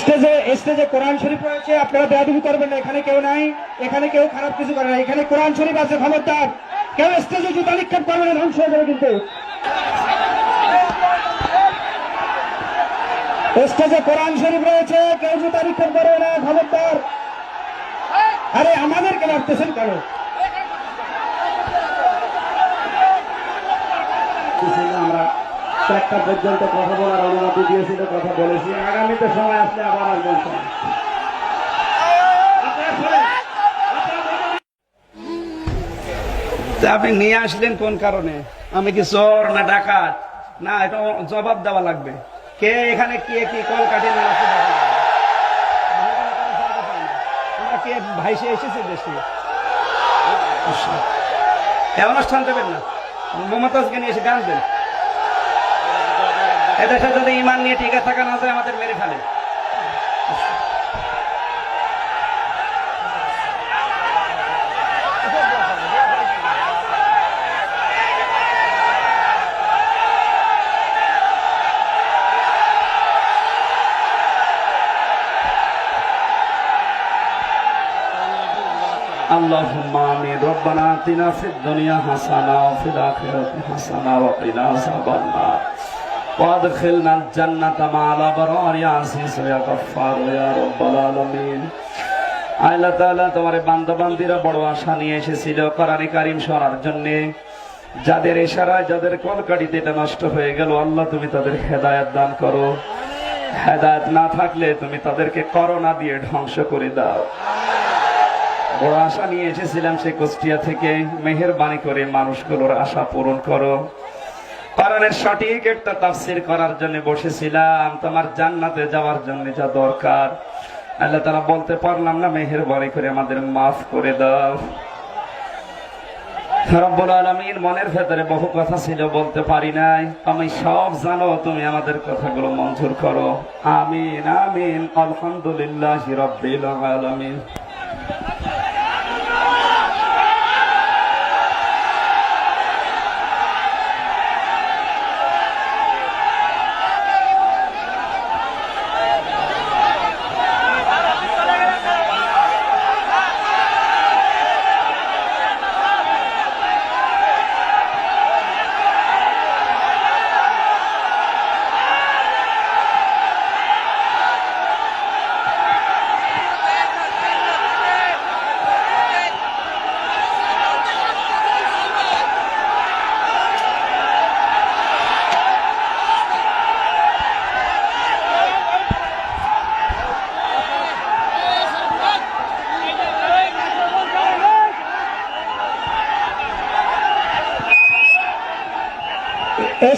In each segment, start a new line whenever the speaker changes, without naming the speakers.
স্টেজে স্টেজে কোরআন শরীফ রয়েছে, আপনারা বেয়াদবি করবেন না, এখানে কেউ নাই, এখানে কেউ খারাপ কিছু করে না এখানে কোরআন শরীফ আছে, খবরদার। কেউ স্টেজে জুতা নিক্ষেপ করবে না, ধ্বংস হয়ে যাবে কিন্তু। স্টেজে কোরআন শরীফ রয়েছে, কেউ জুতা নিক্ষেপ করবে না, খবরদার। আরে, আমাদেরকে মারতেছেন কেন?
আমরা চারটা পর্যন্ত কথা বলার অনুমতি দিয়েছিল কথা বলেছি। আগামীতে সময় আসলে আবার আসবেন।
আপনি নিয়ে আসলেন কোন কারণে? আমি কি চোর না ডাকাত? না এটা জবাব দেওয়া লাগবে। কে এখানে কে কি কল কাটিয়ে। আমরা কে ভাইসে এসেছে দেশে? অনুষ্ঠান দেবেন না। মমতাজকে নিয়ে এসে গান দেন। এদেশে যদি ইমান নিয়ে টিকে থাকা না যায় আমাদের মেরে ফেলে اللهم آمين ربنا آتنا في الدنيا حسنة وفي الآخرة حسنة وقنا عذاب النار وادخلنا الجنة مع الأبرار يا عزيز يا غفار يا رب العالمين আল্লাহ তাআলা তোমার বান্দবান্দিরা বড় আশা নিয়ে এসেছিল কোরআনে কারিম শোনার জন্য যাদের ইশারায় যাদের কলকাটিতে এটা নষ্ট হয়ে গেল আল্লাহ তুমি তাদের হেদায়েত দান করো হেদায়েত না থাকলে তুমি তাদেরকে করোনা দিয়ে ধ্বংস করে দাও বড় আশা নিয়ে এসেছিলাম সে কুষ্টিয়া থেকে মেহেরবানি করে মানুষগুলোর আশা পূরণ করো কোরআনের সঠিক একটা তাফসির করার জন্য বসেছিলাম। তোমার জান্নাতে যাওয়ার জন্য যা দরকার। আল্লাহ তারা বলতে পারলাম না, মেহেরবানি করে আমাদের মাফ করে দাও। মনের ভেতরে বহু কথা ছিল, বলতে পারি নাই। আমি সব জানো, তুমি আমাদের কথাগুলো মঞ্জুর করো। আমিন আমিন। আলহামদুলিল্লাহ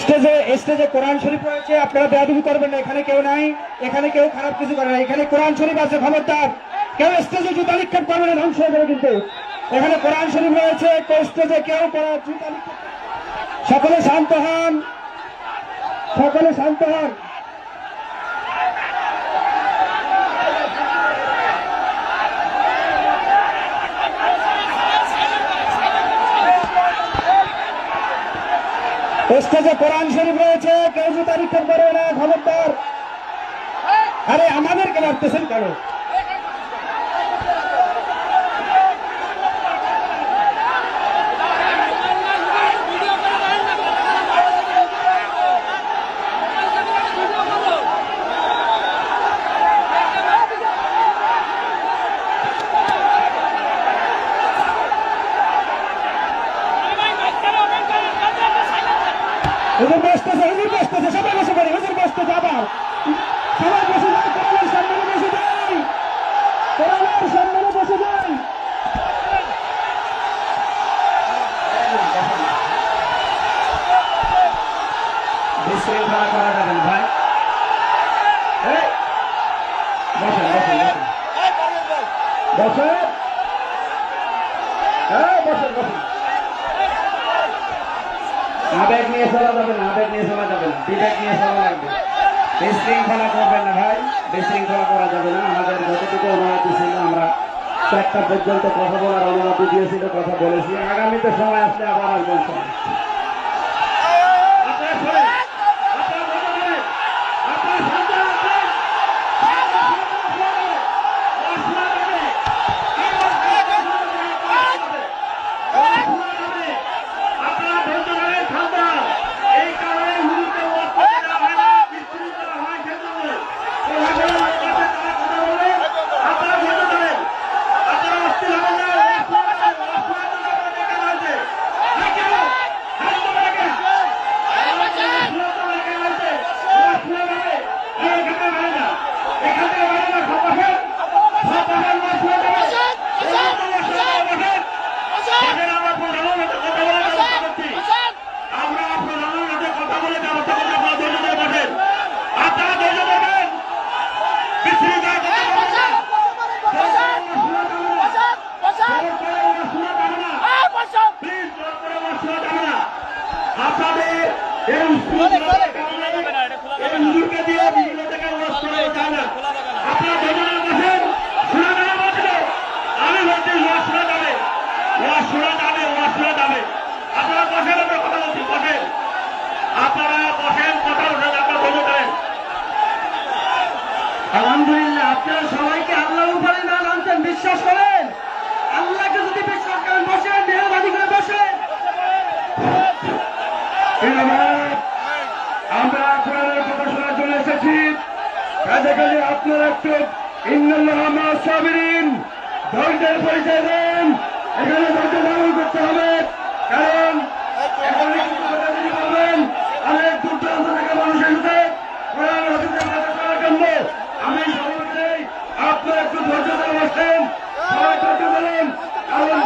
স্টেজে স্টেজে কোরআন শরীফ রয়েছে, আপনারা বেয়াদবি করবেন না, এখানে কেউ নাই, এখানে কেউ খারাপ কিছু করে না, এখানে কোরআন শরীফ আছে, খবরদার। কেউ স্টেজে জুতা নিক্ষেপ করবে না, ধ্বংস হয়ে যাবে কিন্তু। এখানে কোরআন শরীফ রয়েছে, কেউ স্টেজে কেউ জুতা সকলে শান্ত হন, সকলে শান্ত হন। স্টেজে কোরআন শরীফ রয়েছে কেউ জুতা নিক্ষেপ করবে না খবরদার আরে আমাদেরকে মারতেছেন কেন?
বসেন বসেন বসেন বসেন আবেগ নিয়ে চলা যাবে না আবেগ নিয়ে চলা যাবে না। বিবেক নিয়ে চলা লাগবে। বিশৃঙ্খলা করবেন না ভাই, বিশৃঙ্খলা করা যাবে না। আমাদের যতটুকু অনুমতি ছিল, আমরা চারটা পর্যন্ত কথা বলার অনুমতি দিয়েছিল, কথা বলেছি। আগামীতে সময় আসলে আবার আসবেন সবাই।
বিশ্বাস করেন? আল্লাহকে যদি বিশ্বাস করেন বসেন মেহরবানি করে বসেন আমরা কোরআনের কথা শোনার জন্য এসেছি। কাজে কাজে আপনারা একটু ইন্দ্রাল্লাহ সাবিরিন, ধৈর্যের পরিচয় দেন। এখানে
Hallelujah.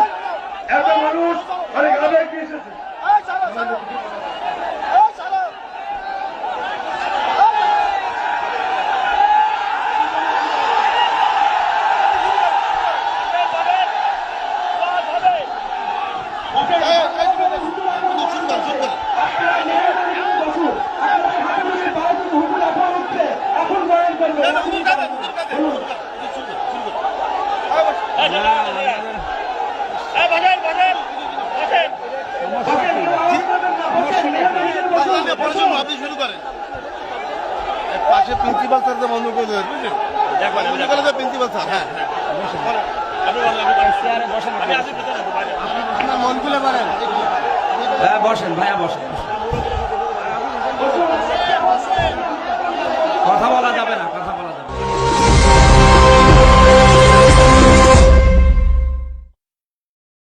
প্রিন্সিপাল স্যার বন্ধ করে দেবেন প্রিন্সিপাল স্যার হ্যাঁ। মন খুলে পারেন
হ্যাঁ বসেন ভাইয়া বসেন।